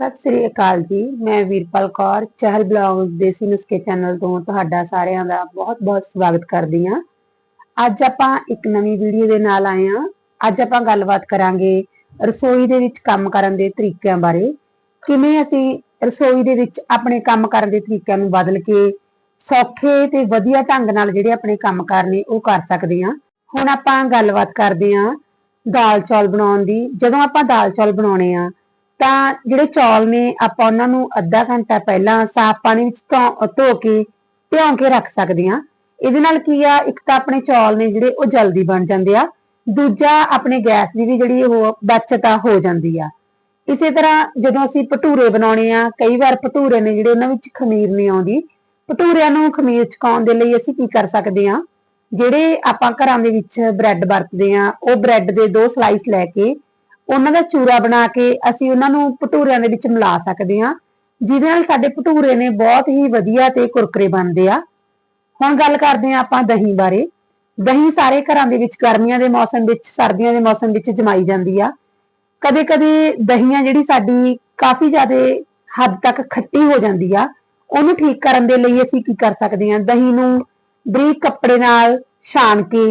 ਸਤਿ ਸ੍ਰੀ ਅਕਾਲ ਜੀ, ਮੈਂ ਵੀਰਪਾਲ ਕੌਰ, ਚਹਿਲ ਬਲੌਗਸ ਦੇਸੀ ਨੁਸਖੇ ਚੈਨਲ ਤੋਂ ਤੁਹਾਡਾ ਸਾਰਿਆਂ ਦਾ ਬਹੁਤ-ਬਹੁਤ ਸਵਾਗਤ ਕਰਦੀ ਹਾਂ। ਅੱਜ ਆਪਾਂ ਇੱਕ ਨਵੀਂ ਵੀਡੀਓ ਦੇ ਨਾਲ ਆਏ ਹਾਂ। ਅੱਜ ਆਪਾਂ ਗੱਲਬਾਤ ਕਰਾਂਗੇ ਰਸੋਈ ਦੇ ਵਿੱਚ ਕੰਮ ਕਰਨ ਦੇ ਤਰੀਕਿਆਂ ਬਾਰੇ। ਕਿਵੇਂ ਅਸੀਂ ਰਸੋਈ ਦੇ ਵਿੱਚ ਆਪਣੇ ਕੰਮ ਕਰਨ ਦੇ ਤਰੀਕਿਆਂ ਨੂੰ ਬਦਲ ਕੇ ਸੌਖੇ ਤੇ ਵਧੀਆ ਢੰਗ ਨਾਲ ਜਿਹੜੇ ਆਪਣੇ ਕੰਮ ਕਰਨੇ ਉਹ ਕਰ ਸਕਦੇ ਹਾਂ। ਹੁਣ ਆਪਾਂ ਗੱਲਬਾਤ ਕਰਦੇ ਹਾਂ ਦਾਲ ਚੌਲ ਬਣਾਉਣ ਦੀ। ਜਦੋਂ ਆਪਾਂ ਦਾਲ ਚੌਲ ਬਣਾਉਣੇ ਆ ਤਾਂ ਜਿਹੜੇ ਚੌਲ ਨੇ, ਆਪਾਂ ਉਹਨਾਂ ਨੂੰ ਅੱਧਾ ਘੰਟਾ ਪਹਿਲਾਂ ਸਾਫ਼ ਪਾਣੀ ਵਿੱਚ ਧੋ ਧੋ ਕੇ, ਭਿਉਂ ਕੇ ਰੱਖ ਸਕਦੇ ਹਾਂ। ਇਹਦੇ ਨਾਲ ਕੀ ਆ, ਇੱਕ ਤਾਂ ਆਪਣੇ ਚੌਲ ਨੇ ਜਿਹੜੇ ਉਹ ਜਲਦੀ ਬਣ ਜਾਂਦੇ ਆ, ਦੂਜਾ ਆਪਣੇ ਗੈਸ ਦੀ ਵੀ ਜਿਹੜੀ ਉਹ ਬਚਤ ਆ, ਹੋ ਜਾਂਦੀ ਆ। ਇਸੇ ਤਰ੍ਹਾਂ ਜਦੋਂ ਅਸੀਂ ਭਟੂਰੇ ਬਣਾਉਣੇ ਆ, ਕਈ ਵਾਰ ਭਟੂਰੇ ਨੇ ਜਿਹੜੇ ਉਹਨਾਂ ਵਿੱਚ ਖਮੀਰ ਨਹੀਂ ਆਉਂਦੀ, ਭਟੂਰਿਆਂ ਨੂੰ ਖਮੀਰ ਚਕਾਉਣ ਦੇ ਲਈ ਅਸੀਂ ਕੀ ਕਰ ਸਕਦੇ ਆ ਜਿਹੜੇ ਆਪਾਂ ਘਰਾਂ ਦੇ ਵਿੱਚ ਬ੍ਰੈਡ ਵਰਤਦੇ ਆ ਉਹ ਬ੍ਰੈਡ ਦੇ ਦੋ ਸਲਾਈਸ ਲੈ ਕੇ ਉਹਨਾਂ ਦਾ ਚੂਰਾ ਬਣਾ ਕੇ ਅਸੀਂ ਉਹਨਾਂ ਨੂੰ ਭਟੂਰਿਆਂ ਦੇ ਵਿੱਚ ਮਿਲਾ ਸਕਦੇ ਹਾਂ। ਜਿਹਦੇ ਨਾਲ ਸਾਡੇ ਭਟੂਰੇ ਨੇ ਬਹੁਤ ਹੀ ਵਧੀਆ ਤੇ ਕੁਰਕਰੇ ਬਣਦੇ ਆ। ਹੁਣ ਗੱਲ ਕਰਦੇ ਹਾਂ ਆਪਾਂ ਦਹੀਂ ਬਾਰੇ। ਦਹੀਂ ਸਾਰੇ ਘਰਾਂ ਦੇ ਵਿੱਚ ਗਰਮੀਆਂ ਦੇ ਮੌਸਮ ਵਿੱਚ, ਸਰਦੀਆਂ ਦੇ ਮੌਸਮ ਵਿੱਚ ਜਮਾਈ ਜਾਂਦੀ ਆ। ਕਦੇ-ਕਦੇ ਦਹੀਂਆਂ ਜਿਹੜੀ ਸਾਡੀ ਕਾਫੀ ਜ਼ਿਆਦਾ ਹੱਦ ਤੱਕ ਖੱਟੀ ਹੋ ਜਾਂਦੀ ਆ, ਉਹਨੂੰ ਠੀਕ ਕਰਨ ਦੇ ਲਈ ਅਸੀਂ ਕੀ ਕਰ ਸਕਦੇ ਹਾਂ? ਦਹੀਂ ਨੂੰ ਬਰੀਕ ਕੱਪੜੇ ਨਾਲ ਛਾਣ ਕੇ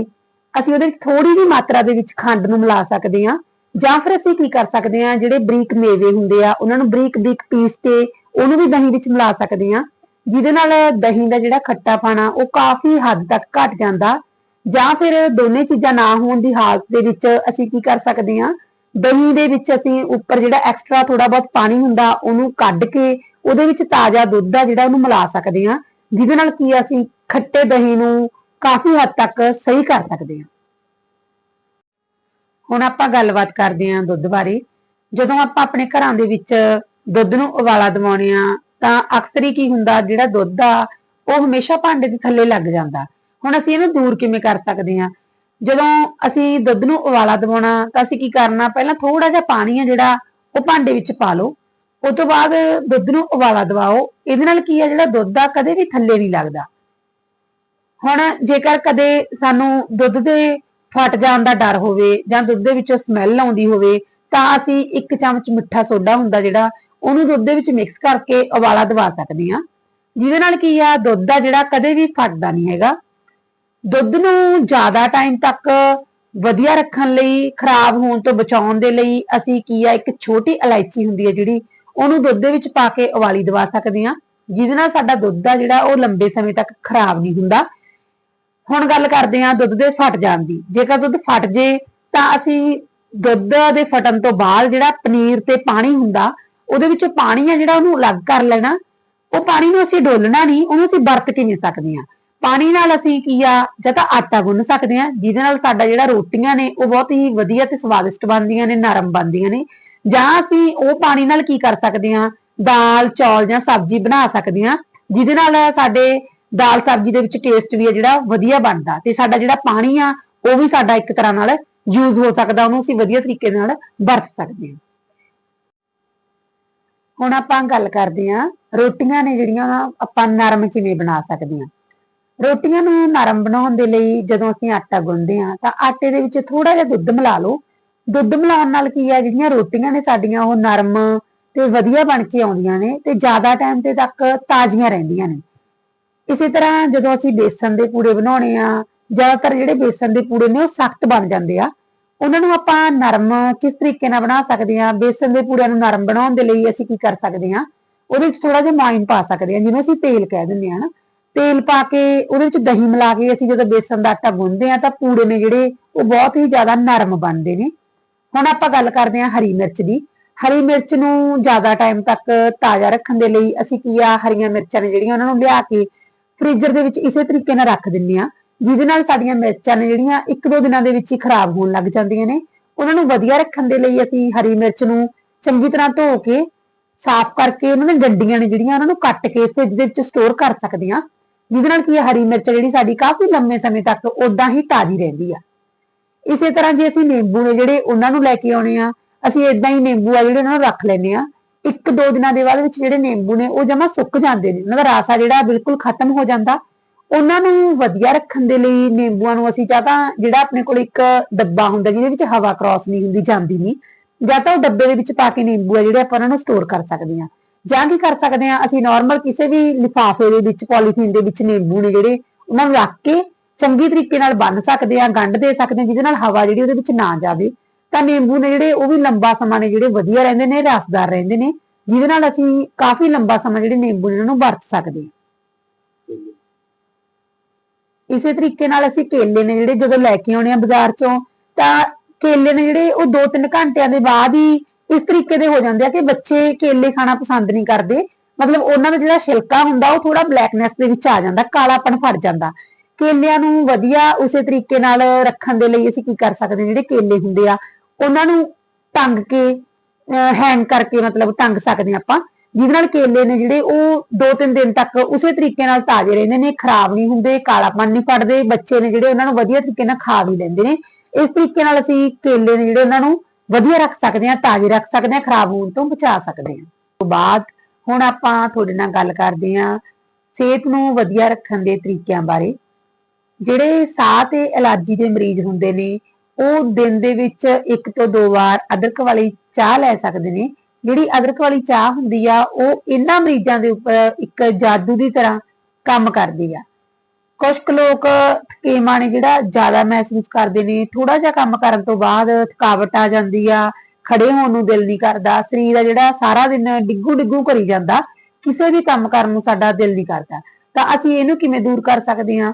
ਅਸੀਂ ਉਹਦੇ ਵਿੱਚ ਥੋੜੀ ਜਿਹੀ ਮਾਤਰਾ ਦੇ ਵਿੱਚ ਖੰਡ ਨੂੰ ਮਿਲਾ ਸਕਦੇ ਹਾਂ। ਜਾਂ ਫਿਰ ਅਸੀਂ ਕੀ ਕਰ ਸਕਦੇ ਹਾਂ, ਜਿਹੜੇ ਬਰੀਕ ਮੇਵੇ ਹੁੰਦੇ ਆ, ਉਹਨਾਂ ਨੂੰ ਬਰੀਕ ਬਰੀਕ ਪੀਸ ਕੇ ਉਹਨੂੰ ਵੀ ਦਹੀਂ ਵਿੱਚ ਮਿਲਾ ਸਕਦੇ ਹਾਂ, ਜਿਹਦੇ ਨਾਲ ਦਹੀਂ ਦਾ ਜਿਹੜਾ ਖੱਟਾਪਣਾ ਉਹ ਕਾਫੀ ਹੱਦ ਤੱਕ ਘਟ ਜਾਂਦਾ ਜਾਂ ਫਿਰ ਦੋਨੇ ਚੀਜ਼ਾਂ ਨਾ ਹੋਣ ਦੀ ਹਾਲਤ ਦੇ ਵਿੱਚ ਅਸੀਂ ਕੀ ਕਰ ਸਕਦੇ ਹਾਂ, ਦਹੀਂ ਦੇ ਵਿੱਚ ਅਸੀਂ ਉੱਪਰ ਜਿਹੜਾ ਐਕਸਟਰਾ ਥੋੜਾ ਬਹੁਤ ਪਾਣੀ ਹੁੰਦਾ, ਉਹਨੂੰ ਕੱਢ ਕੇ ਉਹਦੇ ਵਿੱਚ ਤਾਜ਼ਾ ਦੁੱਧ ਆ ਜਿਹੜਾ ਉਹਨੂੰ ਮਿਲਾ ਸਕਦੇ ਹਾਂ, ਜਿਹਦੇ ਨਾਲ ਕੀ ਅਸੀਂ ਖੱਟੇ ਦਹੀਂ ਨੂੰ ਕਾਫੀ ਹੱਦ ਤੱਕ ਸਹੀ ਕਰ ਸਕਦੇ ਹਾਂ। ਹੁਣ ਆਪਾਂ ਗੱਲਬਾਤ ਕਰਦੇ ਹਾਂ ਦੁੱਧ ਬਾਰੇ। ਜਦੋਂ ਆਪਾਂ ਆਪਣੇ ਘਰਾਂ ਦੇ ਵਿੱਚ ਦੁੱਧ ਨੂੰ ਉਬਾਲਾ ਦਿਵਾਉਣੇ ਆ ਤਾਂ ਅਕਸਰ ਹੀ ਕੀ ਹੁੰਦਾ, ਜਿਹੜਾ ਦੁੱਧ ਆ ਉਹ ਹਮੇਸ਼ਾ ਭਾਂਡੇ ਦੇ ਥੱਲੇ ਲੱਗ ਜਾਂਦਾ। ਹੁਣ ਅਸੀਂ ਇਹਨੂੰ ਦੂਰ ਕਿਵੇਂ ਕਰ ਸਕਦੇ ਹਾਂ? ਜਦੋਂ ਅਸੀਂ ਦੁੱਧ ਨੂੰ ਉਬਾਲਾ ਦਿਵਾਉਣਾ, ਤਾਂ ਅਸੀਂ ਕੀ ਕਰਨਾ, ਪਹਿਲਾਂ ਥੋੜਾ ਜਿਹਾ ਪਾਣੀ ਆ ਜਿਹੜਾ, ਉਹ ਭਾਂਡੇ ਵਿੱਚ ਪਾ ਲਓ। ਉਸ ਤੋਂ ਬਾਅਦ ਦੁੱਧ ਨੂੰ ਉਬਾਲਾ ਦਿਵਾਓ। ਇਹਦੇ ਨਾਲ ਕੀ ਆ, ਜਿਹੜਾ ਦੁੱਧ ਆ ਕਦੇ ਵੀ ਥੱਲੇ ਨਹੀਂ ਲੱਗਦਾ। ਹੁਣ ਜੇਕਰ ਕਦੇ ਸਾਨੂੰ ਦੁੱਧ ਦੇ ਫਟ ਜਾਣ ਦਾ ਡਰ ਹੋਵੇ ਜਾਂ ਦੁੱਧ ਦੇ ਵਿੱਚੋਂ ਸਮੈਲ ਆਉਂਦੀ ਹੋਵੇ, ਤਾਂ ਅਸੀਂ ਇੱਕ ਚਮਚ ਮਿੱਠਾ ਸੋਡਾ ਹੁੰਦਾ ਜਿਹੜਾ, ਉਹਨੂੰ ਦੁੱਧ ਦੇ ਵਿੱਚ ਮਿਕਸ ਕਰਕੇ ਉਬਾਲਾ ਦਵਾ ਸਕਦੇ ਹਾਂ। ਜਿਹਦੇ ਨਾਲ ਕੀ ਆ, ਦੁੱਧ ਦਾ ਜਿਹੜਾ ਕਦੇ ਵੀ ਫਟਦਾ ਨਹੀਂ ਹੈਗਾ। ਦੁੱਧ ਨੂੰ ਜ਼ਿਆਦਾ ਟਾਈਮ ਤੱਕ ਵਧੀਆ ਰੱਖਣ ਲਈ, ਖਰਾਬ ਹੋਣ ਤੋਂ ਬਚਾਉਣ ਦੇ ਲਈ ਅਸੀਂ ਕੀ ਆ, ਇੱਕ ਛੋਟੀ ਇਲਾਇਚੀ ਹੁੰਦੀ ਹੈ ਜਿਹੜੀ, ਉਹਨੂੰ ਦੁੱਧ ਦੇ ਵਿੱਚ ਪਾ ਕੇ ਉਬਾਲੀ ਦਵਾ ਸਕਦੇ ਹਾਂ। ਜਿਹਦੇ ਨਾਲ ਸਾਡਾ ਦੁੱਧ ਆ ਜਿਹੜਾ ਉਹ ਲੰਬੇ ਸਮੇਂ ਤੱਕ ਖਰਾਬ ਨਹੀਂ ਹੁੰਦਾ। ਹੁਣ ਗੱਲ ਕਰਦੇ ਹਾਂ ਦੁੱਧ ਦੇ ਫਟ ਜਾਣ ਦੀ। ਜੇਕਰ ਦੁੱਧ ਫਟ ਜੇ, ਤਾਂ ਅਸੀਂ ਦੁੱਧ ਦੇ ਫਟਣ ਤੋਂ ਬਾਅਦ ਜਿਹੜਾ ਪਨੀਰ ਤੇ ਪਾਣੀ ਹੁੰਦਾ, ਉਹਦੇ ਵਿੱਚੋਂ ਪਾਣੀ ਆ ਜਿਹੜਾ ਉਹਨੂੰ ਅਲੱਗ ਕਰ ਲੈਣਾ। ਉਹ ਪਾਣੀ ਨੂੰ ਅਸੀਂ ਡੋਲਣਾ ਨਹੀਂ, ਉਹਨੂੰ ਅਸੀਂ ਵਰਤ ਕਿਵੇਂ ਸਕਦੇ ਹਾਂ। ਪਾਣੀ ਨਾਲ ਅਸੀਂ ਕੀ ਆ, ਜਾਂ ਤਾਂ ਆਟਾ ਗੁੰਨ ਸਕਦੇ ਹਾਂ, ਜਿਹਦੇ ਨਾਲ ਸਾਡਾ ਜਿਹੜਾ ਰੋਟੀਆਂ ਨੇ, ਉਹ ਬਹੁਤ ਹੀ ਵਧੀਆ ਤੇ ਸਵਾਦਿਸ਼ਟ ਬਣਦੀਆਂ ਨੇ, ਨਰਮ ਬਣਦੀਆਂ ਨੇ। ਜਾਂ ਅਸੀਂ ਉਹ ਪਾਣੀ ਨਾਲ ਕੀ ਕਰ ਸਕਦੇ ਹਾਂ, ਦਾਲ, ਚੌਲ ਜਾਂ ਸਬਜ਼ੀ ਬਣਾ ਸਕਦੇ ਹਾਂ, ਜਿਹਦੇ ਨਾਲ ਸਾਡੇ ਦਾਲ ਸਬਜ਼ੀ ਦੇ ਵਿੱਚ ਟੇਸਟ ਵੀ ਹੈ ਜਿਹੜਾ ਵਧੀਆ ਬਣਦਾ ਤੇ ਸਾਡਾ ਜਿਹੜਾ ਪਾਣੀ ਆ, ਉਹ ਵੀ ਸਾਡਾ ਇੱਕ ਤਰ੍ਹਾਂ ਨਾਲ ਯੂਜ਼ ਹੋ ਸਕਦਾ, ਉਹਨੂੰ ਅਸੀਂ ਵਧੀਆ ਤਰੀਕੇ ਨਾਲ ਵਰਤ ਸਕਦੇ ਹਾਂ। ਹੁਣ ਆਪਾਂ ਗੱਲ ਕਰਦੇ ਹਾਂ, ਰੋਟੀਆਂ ਨੇ ਜਿਹੜੀਆਂ ਆਪਾਂ ਨਰਮ ਕਿਵੇਂ ਬਣਾ ਸਕਦੇ ਹਾਂ। ਰੋਟੀਆਂ ਨੂੰ ਨਰਮ ਬਣਾਉਣ ਦੇ ਲਈ ਜਦੋਂ ਅਸੀਂ ਆਟਾ ਗੁੰਨਦੇ ਹਾਂ, ਤਾਂ ਆਟੇ ਦੇ ਵਿੱਚ ਥੋੜਾ ਜਿਹਾ ਦੁੱਧ ਮਿਲਾ ਲਓ। ਦੁੱਧ ਮਿਲਾਉਣ ਨਾਲ ਕੀ ਆ, ਜਿਹੜੀਆਂ ਰੋਟੀਆਂ ਨੇ ਸਾਡੀਆਂ, ਉਹ ਨਰਮ ਤੇ ਵਧੀਆ ਬਣ ਕੇ ਆਉਂਦੀਆਂ ਨੇ ਤੇ ਜ਼ਿਆਦਾ ਟਾਈਮ ਤੇ ਤੱਕ ਤਾਜ਼ੀਆਂ ਰਹਿੰਦੀਆਂ ਨੇ। ਇਸੇ ਤਰ੍ਹਾਂ ਜਦੋਂ ਅਸੀਂ ਬੇਸਨ ਦੇ ਪੂੜੇ ਬਣਾਉਣੇ ਆ, ਜ਼ਿਆਦਾਤਰ ਜਿਹੜੇ ਬੇਸਨ ਦੇ ਪੂੜੇ ਨੇ ਉਹ ਸਖਤ ਬਣ ਜਾਂਦੇ ਆ। ਉਹਨਾਂ ਨੂੰ ਆਪਾਂ ਨਰਮ ਕਿਸ ਤਰੀਕੇ ਨਾਲ ਬਣਾ ਸਕਦੇ ਆ? ਬੇਸਨ ਦੇ ਪੂੜਿਆਂ ਨੂੰ ਨਰਮ ਬਣਾਉਣ ਦੇ ਲਈ ਅਸੀਂ ਕੀ ਕਰ ਸਕਦੇ ਆ? ਉਹਦੇ ਵਿੱਚ ਥੋੜਾ ਜਿਹਾ ਮਾਈਨ ਪਾ ਸਕਦੇ ਆ, ਜਿਹਨੂੰ ਅਸੀਂ ਤੇਲ ਕਹਿ ਦਿੰਦੇ ਆ ਨਾ। ਤੇਲ ਪਾ ਕੇ ਉਹਦੇ ਵਿੱਚ ਦਹੀਂ ਮਿਲਾ ਕੇ ਅਸੀਂ ਜਦੋਂ ਬੇਸਨ ਦਾ ਆਟਾ ਗੁੰਨਦੇ ਆ ਤਾਂ ਪੂੜੇ ਨੇ ਜਿਹੜੇ ਉਹ ਬਹੁਤ ਹੀ ਜ਼ਿਆਦਾ ਨਰਮ ਬਣਦੇ ਨੇ। ਹੁਣ ਆਪਾਂ ਗੱਲ ਕਰਦੇ ਆ ਹਰੀ ਮਿਰਚ ਦੀ। ਹਰੀ ਮਿਰਚ ਨੂੰ ਜ਼ਿਆਦਾ ਟਾਈਮ ਤੱਕ ਤਾਜ਼ਾ ਰੱਖਣ ਦੇ ਲਈ ਅਸੀਂ ਕੀ ਆ, ਹਰੀਆਂ ਮਿਰਚਾਂ ਨੇ ਜਿਹੜੀਆਂ ਉਹਨਾਂ ਨੂੰ ਲਿਆ ਕੇ ਫ੍ਰੀਜ਼ਰ ਦੇ ਵਿੱਚ ਇਸੇ ਤਰੀਕੇ ਨਾਲ ਰੱਖ ਦਿੰਨੇ ਆ ਜਿਹਦੇ ਨਾਲ ਸਾਡੀਆਂ ਮਿਰਚਾਂ ਨੇ ਜਿਹੜੀਆਂ ਇੱਕ ਦੋ ਦਿਨਾਂ ਦੇ ਵਿੱਚ ਹੀ ਖਰਾਬ ਹੋਣ ਲੱਗ ਜਾਂਦੀਆਂ ਨੇ। ਉਹਨਾਂ ਨੂੰ ਵਧੀਆ ਰੱਖਣ ਦੇ ਲਈ ਅਸੀਂ ਹਰੀ ਮਿਰਚ ਨੂੰ ਚੰਗੀ ਤਰ੍ਹਾਂ ਧੋ ਕੇ, ਸਾਫ਼ ਕਰਕੇ ਉਹਨਾਂ ਦੀਆਂ ਡੰਡੀਆਂ ਨੇ ਜਿਹੜੀਆਂ ਉਹਨਾਂ ਨੂੰ ਕੱਟ ਕੇ ਫ੍ਰਿਜ ਦੇ ਵਿੱਚ ਸਟੋਰ ਕਰ ਸਕਦੇ ਆ ਜਿਹਦੇ ਨਾਲ ਕੀ ਹੈ ਹਰੀ ਮਿਰਚ ਜਿਹੜੀ ਸਾਡੀ ਕਾਫੀ ਲੰਮੇ ਸਮੇਂ ਤੱਕ ਉਦਾਂ ਹੀ ਤਾਜ਼ੀ ਰਹਿੰਦੀ ਆ। ਇਸੇ ਤਰ੍ਹਾਂ ਜੇ ਅਸੀਂ ਨਿੰਬੂ ਨੇ ਜਿਹੜੇ ਉਹਨਾਂ ਨੂੰ ਲੈ ਕੇ ਆਉਣੇ ਆ, ਅਸੀਂ ਇਦਾਂ ਹੀ ਨਿੰਬੂ ਆ ਜਿਹੜੇ ਉਹਨਾਂ ਨੂੰ ਰੱਖ ਲੈਨੇ ਆ ਇੱਕ ਦੋ ਦਿਨਾਂ ਦੇ ਬਾਅਦ ਵਿੱਚ ਜਿਹੜੇ ਨਿੰਬੂ ਨੇ ਉਹ ਜਮਾ ਸੁੱਕ ਜਾਂਦੇ ਨੇ। ਉਹਨਾਂ ਦਾ ਰਸ ਆ ਜਿਹੜਾ ਬਿਲਕੁਲ ਖਤਮ ਹੋ ਜਾਂਦਾ। ਉਹਨਾਂ ਨੂੰ ਵਧੀਆ ਰੱਖਣ ਦੇ ਲਈ ਨਿੰਬੂਆਂ ਨੂੰ ਅਸੀਂ ਜਾਂ ਤਾਂ ਜਿਹੜਾ ਆਪਣੇ ਕੋਲ ਇੱਕ ਡੱਬਾ ਹੁੰਦਾ ਜਿਹਦੇ ਵਿੱਚ ਹਵਾ ਕ੍ਰਾਸ ਨਹੀਂ ਹੁੰਦੀ, ਜਾਂਦੀ ਨਹੀਂ, ਜਾਂ ਤਾਂ ਉਹ ਡੱਬੇ ਦੇ ਵਿੱਚ ਪਾ ਕੇ ਨਿੰਬੂ ਆ ਜਿਹੜੇ ਆਪਾਂ ਉਹਨਾਂ ਨੂੰ ਸਟੋਰ ਕਰ ਸਕਦੇ ਹਾਂ। ਜਾਂ ਕੀ ਕਰ ਸਕਦੇ ਹਾਂ, ਅਸੀਂ ਨਾਰਮਲ ਕਿਸੇ ਵੀ ਲਿਫਾਫੇ ਦੇ ਵਿੱਚ ਪੋਲੀਥੀਨ ਦੇ ਵਿੱਚ ਨਿੰਬੂ ਨੇ ਜਿਹੜੇ ਉਹਨਾਂ ਨੂੰ ਰੱਖ ਕੇ ਚੰਗੀ ਤਰੀਕੇ ਨਾਲ ਬੰਨ ਸਕਦੇ ਹਾਂ, ਗੰਢ ਦੇ ਸਕਦੇ ਹਾਂ, ਜਿਹਦੇ ਨਾਲ ਹਵਾ ਜਿਹੜੀ ਉਹਦੇ ਵਿੱਚ ਨਾ ਜਾਵੇ। ਤਾਂ ਨਿੰਬੂ ਨੇ ਜਿਹੜੇ ਉਹ ਵੀ ਲੰਬਾ ਸਮਾਂ ਨੇ ਜਿਹੜੇ ਵਧੀਆ ਰਹਿੰਦੇ ਨੇ, ਰਸਦਾਰ ਰਹਿੰਦੇ ਨੇ ਜਿਹਦੇ ਨਾਲ ਅਸੀਂ ਕਾਫੀ ਲੰਬਾ ਸਮਾਂ ਜਿਹੜੇ ਨਿੰਬੂ ਨੇ ਨੂੰ ਵਰਤ ਸਕਦੇ ਹਾਂ। ਇਸੇ ਤਰੀਕੇ ਨਾਲ ਅਸੀਂ ਕੇਲੇ ਨੇ ਜਿਹੜੇ ਜਦੋਂ ਲੈ ਕੇ ਆਉਣੇ ਆ ਬਾਜ਼ਾਰ ਚੋਂ, ਤਾਂ ਕੇਲੇ ਨੇ ਜਿਹੜੇ ਉਹ 2-3 ਘੰਟਿਆਂ ਦੇ ਬਾਅਦ ਹੀ ਇਸ ਤਰੀਕੇ ਦੇ ਹੋ ਜਾਂਦੇ ਆ ਕਿ ਬੱਚੇ ਕੇਲੇ ਖਾਣਾ ਪਸੰਦ ਨਹੀਂ ਕਰਦੇ। ਮਤਲਬ ਉਹਨਾਂ ਦਾ ਜਿਹੜਾ ਛਿਲਕਾ ਹੁੰਦਾ, ਉਹ ਥੋੜਾ ਬਲੈਕਨੈਸ ਦੇ ਵਿੱਚ ਆ ਜਾਂਦਾ, ਕਾਲਾਪਨ ਫੜ ਜਾਂਦਾ। ਕੇਲਿਆਂ ਨੂੰ ਵਧੀਆ ਉਸੇ ਤਰੀਕੇ ਨਾਲ ਰੱਖਣ ਦੇ ਲਈ ਅਸੀਂ ਕੀ ਕਰ ਸਕਦੇ ਜਿਹੜੇ ਕੇਲੇ ਹੁੰਦੇ ਆ, ਉਹਨਾਂ ਨੂੰ ਟੰਗ ਕੇ ਹੈਂਗ ਕਰਕੇ ਮਤਲਬ ਟੰਗ ਸਕਦੇ ਹਾਂ ਆਪਾਂ। ਜਿਹਦੇ ਨਾਲ ਕੇਲੇ ਨੇ ਜਿਹੜੇ ਉਹ 2-3 ਦਿਨ ਤੱਕ ਉਸੇ ਤਰੀਕੇ ਨਾਲ ਤਾਜ਼ੇ ਰਹਿੰਦੇ ਨੇ, ਖਰਾਬ ਨਹੀਂ ਹੁੰਦੇ, ਕਾਲਾਪਨ ਨਹੀਂ ਫੜਦੇ ਬੱਚੇ ਨੇ ਜਿਹੜੇ ਉਹਨਾਂ ਨੂੰ ਵਧੀਆ ਤਰੀਕੇ ਨਾਲ ਖਾ ਵੀ ਲੈਂਦੇ ਨੇ। ਇਸ ਤਰੀਕੇ ਨਾਲ ਅਸੀਂ ਕੇਲੇ ਨੇ ਜਿਹੜੇ ਉਹਨਾਂ ਨੂੰ ਵਧੀਆ ਰੱਖ ਸਕਦੇ ਹਾਂ, ਤਾਜ਼ੇ ਰੱਖ ਸਕਦੇ ਹਾਂ, ਖਰਾਬ ਹੋਣ ਤੋਂ ਬਚਾ ਸਕਦੇ ਹਾਂ। ਤੋਂ ਬਾਅਦ ਹੁਣ ਆਪਾਂ ਤੁਹਾਡੇ ਨਾਲ ਗੱਲ ਕਰਦੇ ਹਾਂ ਸਿਹਤ ਨੂੰ ਵਧੀਆ ਰੱਖਣ ਦੇ ਤਰੀਕਿਆਂ ਬਾਰੇ। ਜਿਹੜੇ ਸਾਹ ਤੇ ਐਲਰਜੀ ਦੇ ਮਰੀਜ਼ ਹੁੰਦੇ ਨੇ ਉਹ ਦਿਨ ਦੇ ਵਿੱਚ ਇੱਕ ਤੋਂ ਦੋ ਵਾਰ ਅਦਰਕ ਵਾਲੀ ਚਾਹ ਲੈ ਸਕਦੇ ਨੇ। ਜਿਹੜੀ ਅਦਰਕ ਵਾਲੀ ਚਾਹ ਹੁੰਦੀ ਆ, ਉਹ ਇਹਨਾਂ ਮਰੀਜ਼ਾਂ ਦੇ ਉੱਪਰ ਇੱਕ ਜਾਦੂ ਦੀ ਤਰ੍ਹਾਂ ਕੰਮ ਕਰਦੀ ਆ। ਕੁਝ ਲੋਕ ਥਕੇਮਾ ਨੇ ਜਿਹੜਾ ਜ਼ਿਆਦਾ ਮਹਿਸੂਸ ਕਰਦੇ ਨੇ। ਥੋੜਾ ਜਿਹਾ ਕੰਮ ਕਰਨ ਤੋਂ ਬਾਅਦ ਥਕਾਵਟ ਆ ਜਾਂਦੀ ਆ ਖੜੇ ਹੋਣ ਨੂੰ ਦਿਲ ਨਹੀਂ ਕਰਦਾ, ਸਰੀਰ ਆ ਜਿਹੜਾ ਸਾਰਾ ਦਿਨ ਡਿੱਗੂ ਡਿੱਗੂ ਕਰੀ ਜਾਂਦਾ, ਕਿਸੇ ਵੀ ਕੰਮ ਕਰਨ ਨੂੰ ਸਾਡਾ ਦਿਲ ਨਹੀਂ ਕਰਦਾ। ਤਾਂ ਅਸੀਂ ਇਹਨੂੰ ਕਿਵੇਂ ਦੂਰ ਕਰ ਸਕਦੇ ਹਾਂ?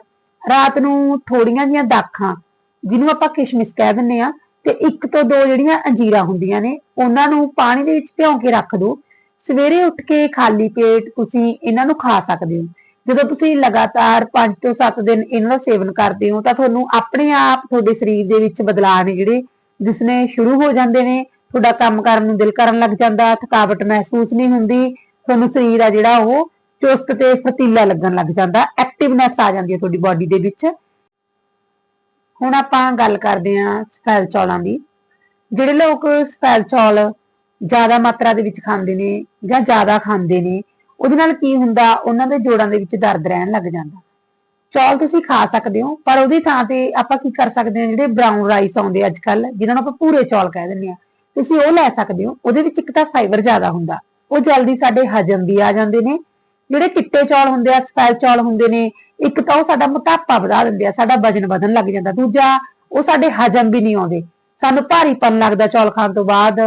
ਰਾਤ ਨੂੰ ਥੋੜੀਆਂ ਜੀਆਂ ਦਾਖਾਂ ਜਿਹਨੂੰ ਆਪਾਂ ਕਿਸ਼ਮਿਸ਼ ਕਹਿ ਦਿੰਨੇ ਆ ਤੇ ਇੱਕ ਤੋਂ ਦੋ ਜਿਹੜੀਆਂ ਅੰਜੀਰਾਂ ਹੁੰਦੀਆਂ ਨੇ, ਉਹਨਾਂ ਨੂੰ ਪਾਣੀ ਦੇ ਵਿੱਚ ਭਿਓ ਕੇ ਰੱਖ ਦਿਓ। ਸਵੇਰੇ ਉੱਠ ਕੇ ਖਾਲੀ ਪੇਟ ਤੁਸੀਂ ਇਹਨਾਂ ਨੂੰ ਖਾ ਸਕਦੇ ਹੋ। ਜਦੋਂ ਤੁਸੀਂ ਲਗਾਤਾਰ 5 ਤੋਂ 7 ਦਿਨ ਇਹਨਾਂ ਦਾ ਸੇਵਨ ਕਰਦੇ ਹੋ, ਤਾਂ ਤੁਹਾਨੂੰ ਆਪਣੇ ਆਪ ਤੁਹਾਡੇ ਸਰੀਰ ਦੇ ਵਿੱਚ ਬਦਲਾਅ ਨੇ ਜਿਹੜੇ ਦਿਸਨੇ ਸ਼ੁਰੂ ਹੋ ਜਾਂਦੇ ਨੇ, ਤੁਹਾਡਾ ਕੰਮ ਕਰਨ ਨੂੰ ਦਿਲ ਕਰਨ ਲੱਗ ਜਾਂਦਾ, ਥਕਾਵਟ ਮਹਿਸੂਸ ਨਹੀਂ ਹੁੰਦੀ, ਤੁਹਾਨੂੰ ਸਰੀਰ ਆ ਜਿਹੜਾ ਉਹ ਚੁਸਤ ਤੇ ਫਤੀਲਾ ਲੱਗਣ ਲੱਗ ਜਾਂਦਾ ਐਕਟਿਵਨੈਸ ਆ ਜਾਂਦੀ ਹੈ ਤੁਹਾਡੀ ਬਾਡੀ ਦੇ ਵਿੱਚ। ਹੁਣ ਆਪਾਂ ਗੱਲ ਕਰਦੇ ਹਾਂ ਸਫੈਦ ਚੌਲਾਂ ਦੀ। ਜਿਹੜੇ ਲੋਕ ਸਫੈਦ ਚੌਲ ਜ਼ਿਆਦਾ ਮਾਤਰਾ ਦੇ ਵਿੱਚ ਖਾਂਦੇ ਨੇ ਜਾਂ ਜ਼ਿਆਦਾ ਖਾਂਦੇ ਨੇ, ਉਹਦੇ ਨਾਲ ਕੀ ਹੁੰਦਾ? ਉਹਨਾਂ ਦੇ ਜੋੜਾਂ ਦੇ ਵਿੱਚ ਦਰਦ ਰਹਿਣ ਲੱਗ ਜਾਂਦਾ। ਚੌਲ ਤੁਸੀਂ ਖਾ ਸਕਦੇ ਹੋ, ਪਰ ਉਹਦੀ ਥਾਂ ਤੇ ਆਪਾਂ ਕੀ ਕਰ ਸਕਦੇ ਹਾਂ? ਜਿਹੜੇ ਬ੍ਰਾਊਨ ਰਾਈਸ ਆਉਂਦੇ ਅੱਜ ਕੱਲ ਜਿਨ੍ਹਾਂ ਨੂੰ ਆਪਾਂ ਪੂਰੇ ਚੌਲ ਕਹਿ ਦਿੰਦੇ ਆ ਤੁਸੀਂ ਉਹ ਲੈ ਸਕਦੇ ਹੋ। ਉਹਦੇ ਵਿੱਚ ਇੱਕ ਤਾਂ ਫਾਈਬਰ ਜ਼ਿਆਦਾ ਹੁੰਦਾ। ਉਹ ਜਲਦੀ ਸਾਡੇ ਹਜਮ ਵੀ ਆ ਜਾਂਦੇ ਨੇ। ਜਿਹੜੇ ਚਿੱਟੇ ਚੌਲ ਹੁੰਦੇ ਆ ਸਫੈਦ ਚੌਲ ਹੁੰਦੇ ਨੇ ਇੱਕ ਤਾਂ ਉਹ ਸਾਡਾ ਮੋਟਾਪਾ ਵਧਾ ਦਿੰਦੇ ਆ, ਸਾਡਾ ਵਜਨ ਵਧਣ ਲੱਗ ਜਾਂਦਾ, ਦੂਜਾ ਉਹ ਸਾਡੇ ਹਜਮ ਵੀ ਨਹੀਂ ਆਉਂਦੇ। ਸਾਨੂੰ ਭਾਰੀਪਨ ਲੱਗਦਾ ਚੌਲ ਖਾਣ ਤੋਂ ਬਾਅਦ,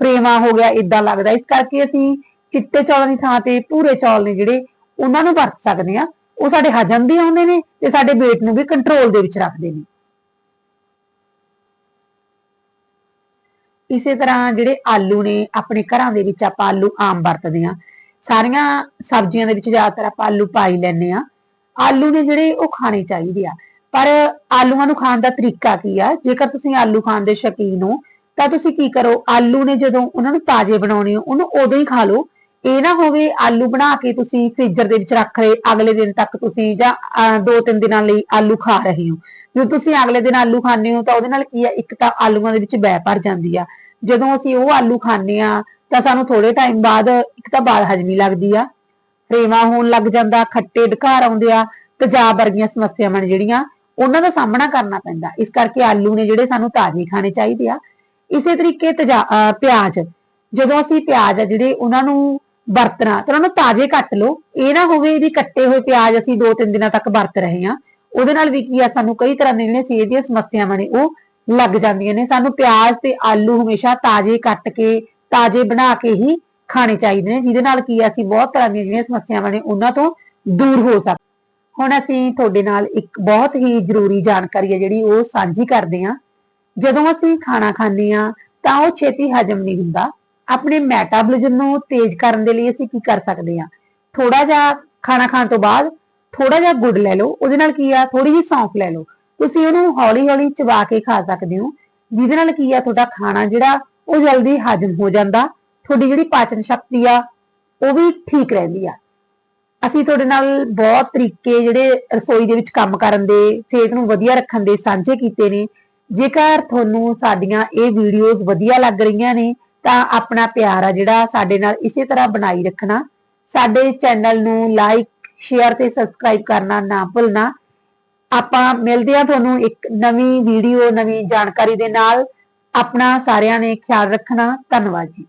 ਫਰੇਵਾ ਹੋ ਗਿਆ ਇਦਾਂ ਲੱਗਦਾ। ਇਸ ਕਰਕੇ ਅਸੀਂ ਚਿੱਟੇ ਚੌਲਾਂ ਦੀ ਥਾਂ ਤੇ ਪੂਰੇ ਚੌਲ ਨੇ ਜਿਹੜੇ, ਉਹਨਾਂ ਨੂੰ ਵਰਤ ਸਕਦੇ ਆ ਉਹ ਸਾਡੇ ਹਜਮ ਵੀ ਆਉਂਦੇ ਨੇ ਤੇ ਸਾਡੇ weight ਨੂੰ ਵੀ ਕੰਟਰੋਲ ਦੇ ਵਿੱਚ ਰੱਖਦੇ ਨੇ। ਇਸੇ ਤਰ੍ਹਾਂ ਜਿਹੜੇ ਆਲੂ ਨੇ, ਆਪਣੇ ਘਰਾਂ ਦੇ ਵਿੱਚ ਆਪਾਂ ਆਲੂ ਆਮ ਵਰਤਦੇ ਆ ਸਾਰੀਆਂ ਸਬਜ਼ੀਆਂ ਦੇ ਵਿੱਚ ਜ਼ਿਆਦਾਤਰ ਆਪਾਂ ਆਲੂ ਪਾਈ ਲੈਂਦੇ ਆ ਆਲੂ ਨੇ ਜਿਹੜੇ ਉਹ ਖਾਣੇ ਚਾਹੀਦੇ ਆ। ਪਰ ਆਲੂਆਂ ਨੂੰ ਖਾਣ ਦਾ ਤਰੀਕਾ ਕੀ ਆ? ਜੇਕਰ ਤੁਸੀਂ ਆਲੂ ਖਾਣ ਦੇ ਸ਼ੌਕੀਨ ਹੋ ਤਾਂ ਤੁਸੀਂ ਕੀ ਕਰੋ? ਆਲੂ ਨੇ ਜਦੋਂ ਉਹਨਾਂ ਨੂੰ ਤਾਜ਼ੇ ਬਣਾਉਣੇ ਹੋ ਉਹਨੂੰ ਉਦੋਂ ਹੀ ਖਾ ਲਓ। ਇਹ ਨਾ ਹੋਵੇ ਆਲੂ ਬਣਾ ਕੇ ਤੁਸੀਂ ਫ੍ਰੀਜ਼ਰ ਦੇ ਵਿੱਚ ਰੱਖ ਰਹੇ ਅਗਲੇ ਦਿਨ ਤੱਕ ਤੁਸੀਂ ਜਾਂ ਅਹ, ਦੋ ਤਿੰਨ ਦਿਨਾਂ ਲਈ ਆਲੂ ਖਾ ਰਹੇ ਹੋ। ਜਦੋਂ ਤੁਸੀਂ ਅਗਲੇ ਦਿਨ ਆਲੂ ਖਾਂਦੇ ਹੋ ਤਾਂ ਉਹਦੇ ਨਾਲ ਕੀ ਆ? ਇੱਕ ਤਾਂ ਆਲੂਆਂ ਦੇ ਵਿੱਚ ਬੈ ਭਰ ਜਾਂਦੀ ਆ। ਜਦੋਂ ਅਸੀਂ ਉਹ ਆਲੂ ਖਾਂਦੇ ਆ ਤਾਂ ਸਾਨੂੰ ਥੋੜੇ ਟਾਈਮ ਬਾਅਦ ਇੱਕ ਤਾਂ ਬਾਲ ਹਜਮੀ ਲੱਗਦੀ ਆ। ਫਰੇਵਾ ਹੋਣ ਲੱਗ ਜਾਂਦਾ, ਖੱਟੇ ਢਕਾਰ ਆਉਂਦੇ ਆ ਤੇਜ਼ਾਬ ਵਰਗੀਆਂ ਸਮੱਸਿਆਵਾਂ ਨੇ ਜਿਹੜੀਆਂ ਉਹਨਾਂ ਦਾ ਸਾਹਮਣਾ ਕਰਨਾ ਪੈਂਦਾ। ਇਸ ਕਰਕੇ ਆਲੂ ਨੇ ਜਿਹੜੇ ਸਾਨੂੰ ਤਾਜ਼ੇ ਖਾਣੇ ਚਾਹੀਦੇ ਆ, ਇਸੇ ਤਰੀਕੇ ਪਿਆਜ਼। ਜਦੋਂ ਅਸੀਂ ਪਿਆਜ਼ ਆ ਜਿਹੜੇ ਉਹਨਾਂ ਨੂੰ ਵਰਤਣਾ, ਤੇ ਉਹਨਾਂ ਨੂੰ ਤਾਜ਼ੇ ਕੱਟ ਲਓ। ਇਹ ਨਾ ਹੋਵੇ ਵੀ ਕੱਟੇ ਹੋਏ ਪਿਆਜ਼ ਅਸੀਂ 2-3 ਦਿਨਾਂ ਤੱਕ ਵਰਤ ਰਹੇ ਹਾਂ। ਉਹਦੇ ਨਾਲ ਵੀ ਕੀ ਆ, ਸਾਨੂੰ ਕਈ ਤਰ੍ਹਾਂ ਦੀਆਂ ਜਿਹੜੀਆਂ ਸਿਹਤ ਦੀਆਂ ਸਮੱਸਿਆਵਾਂ ਨੇ ਉਹ ਲੱਗ ਜਾਂਦੀਆਂ ਨੇ। ਸਾਨੂੰ ਪਿਆਜ਼ ਤੇ ਆਲੂ ਹਮੇਸ਼ਾ ਤਾਜ਼ੇ ਕੱਟ ਕੇ, ਤਾਜ਼ੇ ਬਣਾ ਕੇ ਹੀ ਖਾਣੇ ਚਾਹੀਦੇ ਨੇ, ਜਿਹਦੇ ਨਾਲ ਕੀ ਆ, ਅਸੀਂ ਬਹੁਤ ਤਰ੍ਹਾਂ ਦੀਆਂ ਜਿਹੜੀਆਂ ਸਮੱਸਿਆਵਾਂ ਨੇ ਉਹਨਾਂ ਤੋਂ ਦੂਰ ਹੋ ਸਕਦੇ ਹੁਣ ਅਸੀਂ ਤੁਹਾਡੇ ਨਾਲ ਇੱਕ ਬਹੁਤ ਹੀ ਜ਼ਰੂਰੀ ਜਾਣਕਾਰੀ ਹੈ, ਜਿਹੜੀ ਉਹ ਸਾਂਝੀ ਕਰਦੇ ਹਾਂ। ਜਦੋਂ ਅਸੀਂ ਖਾਣਾ ਖਾਂਦੇ ਹਾਂ, ਤਾਂ ਉਹ ਛੇਤੀ ਹਜਮ ਨਹੀਂ ਹੁੰਦਾ। ਆਪਣੇ ਮੈਟਾਬੋਲਿਜ਼ਮ ਨੂੰ ਤੇਜ਼ ਕਰਨ ਦੇ ਲਈ ਅਸੀਂ ਕੀ ਕਰ ਸਕਦੇ ਹਾਂ? ਥੋੜਾ ਜਿਹਾ ਖਾਣਾ ਖਾਣ ਤੋਂ ਬਾਅਦ ਥੋੜਾ ਜਿਹਾ ਗੁੜ ਲੈ ਲਓ, ਉਹਦੇ ਨਾਲ ਕੀ ਆ ਥੋੜੀ ਜਿਹੀ ਸੌਂਫ ਲੈ ਲਓ। ਤੁਸੀਂ ਉਹਨੂੰ ਹੌਲੀ-ਹੌਲੀ ਚਬਾ ਕੇ ਖਾ ਸਕਦੇ ਹੋ, ਜਿਹਦੇ ਨਾਲ ਕੀ ਆ, ਤੁਹਾਡਾ ਖਾਣਾ ਜਿਹੜਾ ਉਹ ਜਲਦੀ ਹਜਮ ਹੋ ਜਾਂਦਾ। ਤੁਹਾਡੀ ਜਿਹੜੀ ਪਾਚਨ ਸ਼ਕਤੀ ਆ, ਉਹ ਵੀ ਠੀਕ ਰਹਿੰਦੀ ਆ। ਅਸੀਂ ਤੁਹਾਡੇ ਨਾਲ ਬਹੁਤ ਤਰੀਕੇ ਜਿਹੜੇ ਰਸੋਈ ਦੇ ਵਿੱਚ ਕੰਮ ਕਰਨ ਦੇ, ਸਿਹਤ ਨੂੰ ਵਧੀਆ ਰੱਖਣ ਦੇ ਸਾਂਝੇ ਕੀਤੇ ਨੇ। ਜੇਕਰ ਤੁਹਾਨੂੰ ਸਾਡੀਆਂ ਇਹ ਵੀਡੀਓਜ਼ ਵਧੀਆ ਲੱਗ ਰਹੀਆਂ ਨੇ, ਤਾਂ ਆਪਣਾ ਪਿਆਰ ਆ ਜਿਹੜਾ ਸਾਡੇ ਨਾਲ ਇਸੇ ਤਰ੍ਹਾਂ ਬਣਾਈ ਰੱਖਣਾ। ਸਾਡੇ ਚੈਨਲ ਨੂੰ ਲਾਈਕ ਸ਼ੇਅਰ ਤੇ ਸਬਸਕ੍ਰਾਈਬ ਕਰਨਾ ਨਾ ਭੁੱਲਣਾ। ਆਪਾਂ ਮਿਲਦੇ ਆ ਤੁਹਾਨੂੰ ਇੱਕ ਨਵੀਂ ਵੀਡੀਓ ਨਵੀਂ ਜਾਣਕਾਰੀ ਦੇ ਨਾਲ। ਆਪਣਾ ਸਾਰਿਆਂ ਨੇ ਖਿਆਲ ਰੱਖਣਾ। ਧੰਨਵਾਦ ਜੀ।